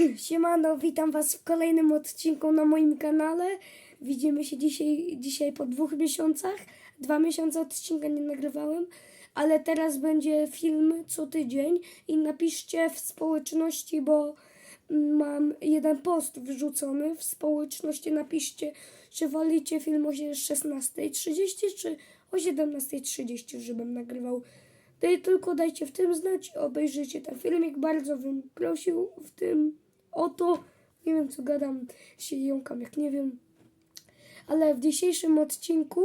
Siemano, witam Was w kolejnym odcinku na moim kanale. Widzimy się dzisiaj, dzisiaj po dwóch miesiącach. Dwa miesiące odcinka nie nagrywałem, ale teraz będzie film co tydzień i napiszcie w społeczności, bo mam jeden post wrzucony w społeczności. Napiszcie, czy wolicie film o 16.30 czy o 17.30, żebym nagrywał. Tylko dajcie w tym znać, obejrzyjcie ten filmik. Bardzo bym prosił w tym o to. Nie wiem co gadam, się jąkam jak nie wiem. Ale w dzisiejszym odcinku,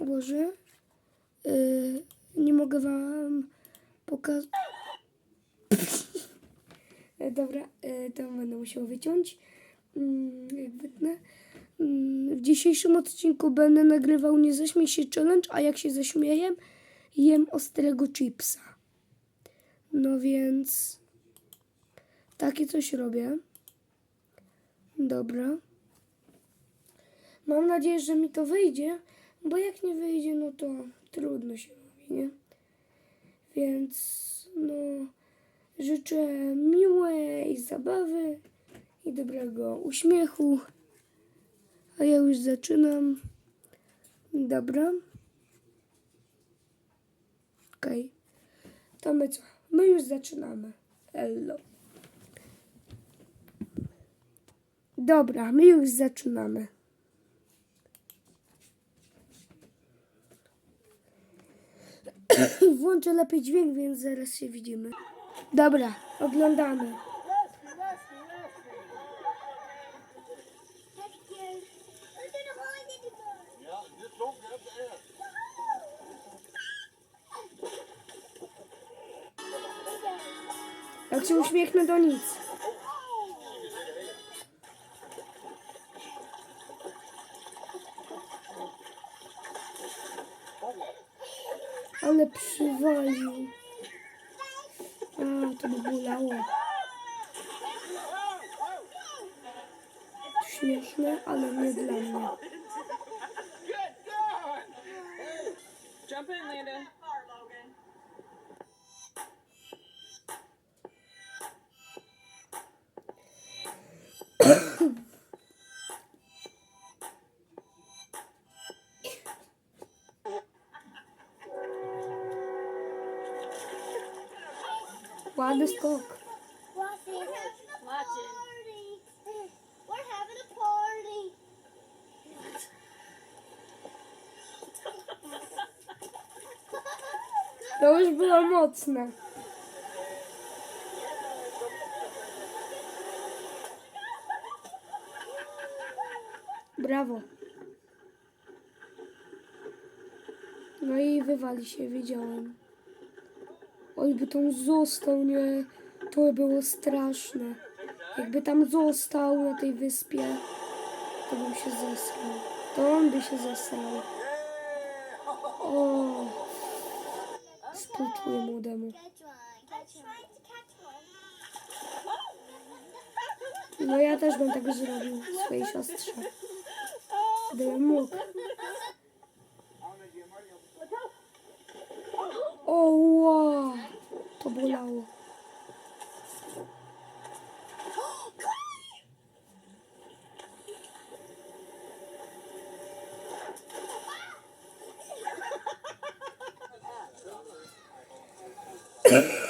Boże, yy, nie mogę wam pokazać. Dobra, yy, to będę musiał wyciąć. Yy, jak wytnę. Yy, w dzisiejszym odcinku będę nagrywał Nie zaśmiej się challenge, a jak się zaśmieję, jem ostrego chipsa. No więc takie coś robię. Dobra. Mam nadzieję, że mi to wyjdzie, bo jak nie wyjdzie, no to trudno się robi, nie? Więc no życzę miłej zabawy i dobrego uśmiechu. A ja już zaczynam. Dobra. Okej. To my co? My już zaczynamy. Hello. Dobra, my już zaczynamy. Włączę lepiej dźwięk, więc zaraz się widzimy. Dobra, oglądamy. Jak się uśmiechnę, to nic. şunu şunu alın yediler mi? Jump in, Landon. Why the stalk? Mocne. Brawo. No i wywali się, wiedziałem. Oj, by tam został, nie? To by było straszne. Jakby tam został na tej wyspie, to bym się zesrał. To on by się zesrał. Współczuję młodemu. No ja też bym tak zrobił swojej siostrze. Gdybym mógł. O, wow. To bolało. Yeah.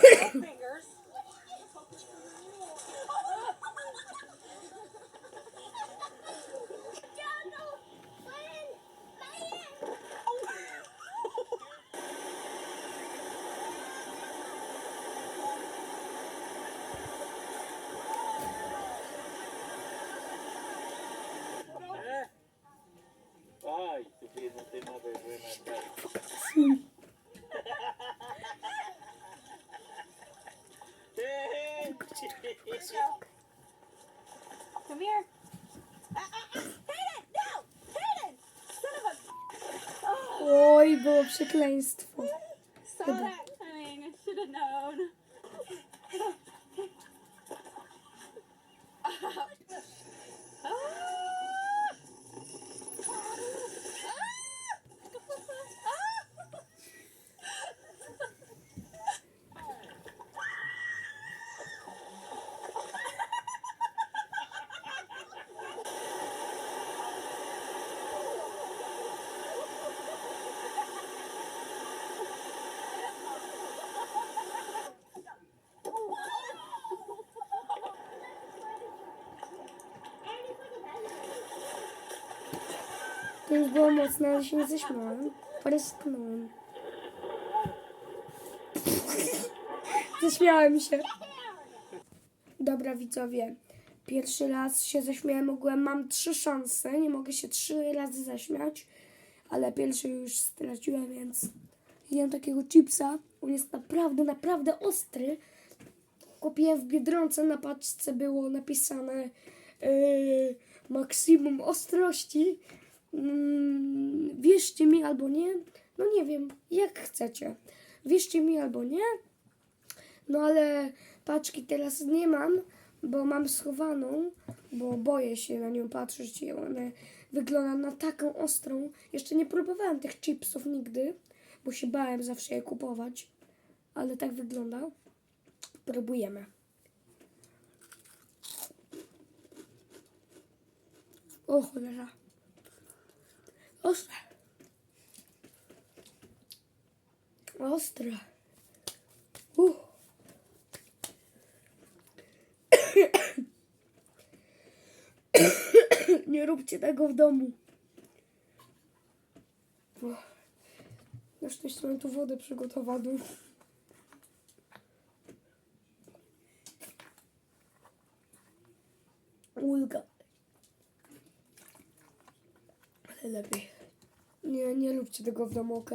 Here. Hayden, no! Hayden! Son of a... Oj, było przekleństwo. Saw that To już było mocne, ale się nie zaśmiałem. Parsknąłem. Zaśmiałem się. Dobra widzowie, pierwszy raz się zaśmiałem ogółem. Mam trzy szanse, nie mogę się trzy razy zaśmiać, ale pierwszy już straciłem, więc jem takiego chipsa. On jest naprawdę, naprawdę ostry. Kupiłem w Biedronce, na paczce było napisane yy, maksimum ostrości. Mm, wierzcie mi albo nie, no nie wiem, jak chcecie. Wierzcie mi albo nie, no ale paczki teraz nie mam, bo mam schowaną, bo boję się na nią patrzeć i one wygląda na taką ostrą. Jeszcze nie próbowałem tych chipsów nigdy, bo się bałem zawsze je kupować, ale tak wygląda. Próbujemy. O cholera. Ostre. Ostre. Uh. Nie róbcie tego w domu. Na szczęście mam tu wodę przygotowaną. Ulga. Ale lepiej. Nie, nie róbcie tego w domu, ok?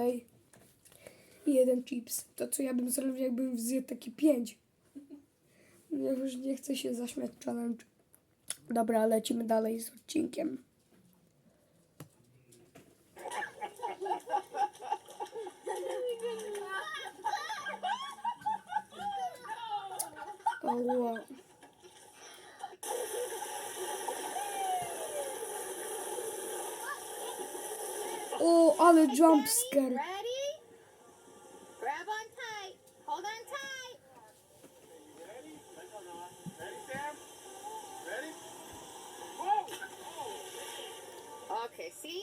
Jeden chips. To co ja bym zrobił, jakbym zjadł taki pięć. Ja już nie chcę się zaśmiać challenge. Dobra, lecimy dalej z odcinkiem. O, wow. O, the jump scare. Ready? Grab on tight. Hold on tight. Ready? Ready, Sam? Ready? Whoa! Okay, see?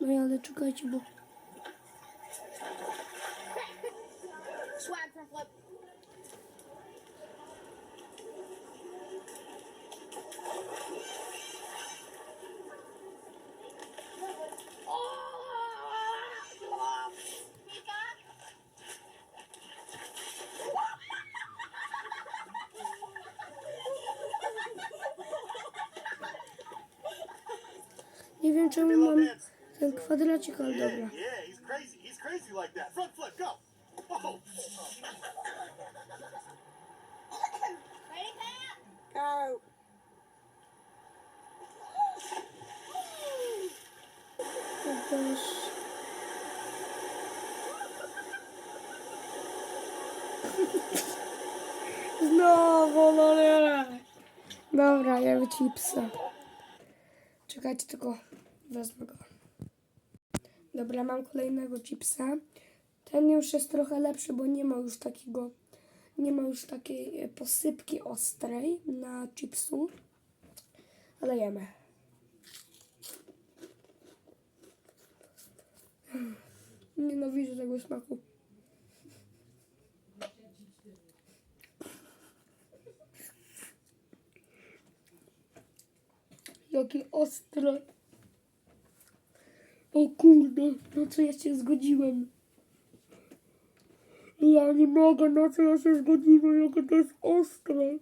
No i ale czekajcie, bo Swag from flip. Wiem czemu mam ten kwadracik, ale dobra. go. Oh. Znowu, no nie. Dobra, jemy chipsa. Czekajcie, tylko wezmę go. Dobra, mam kolejnego chipsa. Ten już jest trochę lepszy, bo nie ma już takiego, nie ma już takiej e, posypki ostrej na chipsu. Ale jemy. Nienawidzę tego smaku. Jakie ostre. O kurde, na co ja się zgodziłem? Ja nie mogę, na co ja się zgodziłem, jakie to jest ostre.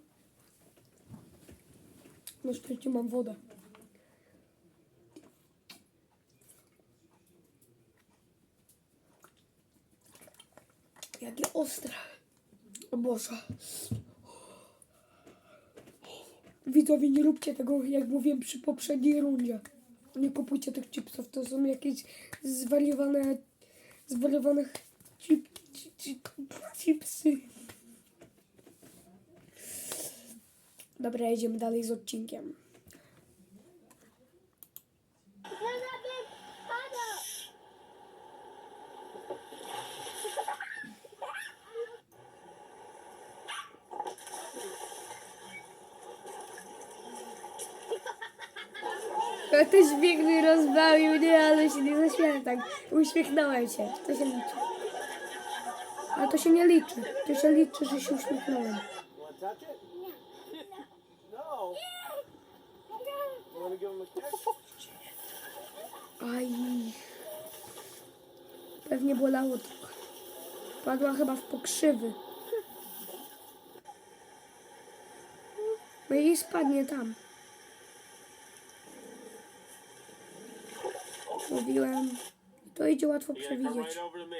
Na szczęście mam wodę. Jakie ostre. O Boże. Widzowie, nie róbcie tego, jak mówiłem przy poprzedniej rundzie. Nie kupujcie tych chipsów, to są jakieś zwariowane, zwariowane chip, chip, chip, chipsy. Dobra, jedziemy dalej z odcinkiem. To też śmiech mnie rozbawił, nie, ale się nie zaśmiałem tak. Uśmiechnąłem się. To się liczy. A to się nie liczy. To się liczy, że się uśmiechnąłem. Aj. Pewnie bolało trochę. Padła chyba w pokrzywy. No i spadnie tam. Mówiłem. To idzie łatwo przewidzieć. right over to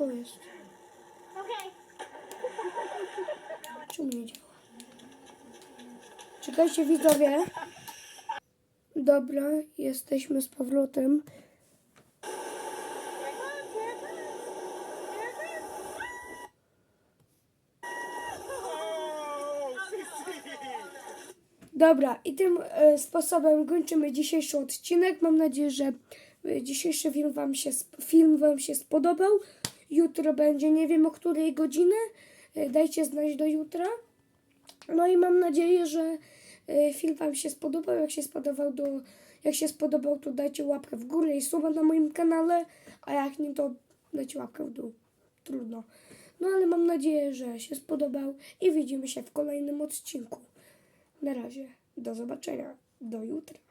Co jest? Czemu nie działa? Czekajcie widzowie. Dobra, jesteśmy z powrotem. Dobra, i tym e, sposobem kończymy dzisiejszy odcinek. Mam nadzieję, że e, dzisiejszy film wam, się, film wam się spodobał. Jutro będzie, nie wiem o której godziny. E, dajcie znać do jutra. No i mam nadzieję, że e, film wam się spodobał. Jak się spodobał, do, jak się spodobał, to dajcie łapkę w górę i suba na moim kanale. A jak nie, to dajcie łapkę w dół. Trudno. No ale mam nadzieję, że się spodobał i widzimy się w kolejnym odcinku. Na razie. Do zobaczenia. Do jutra.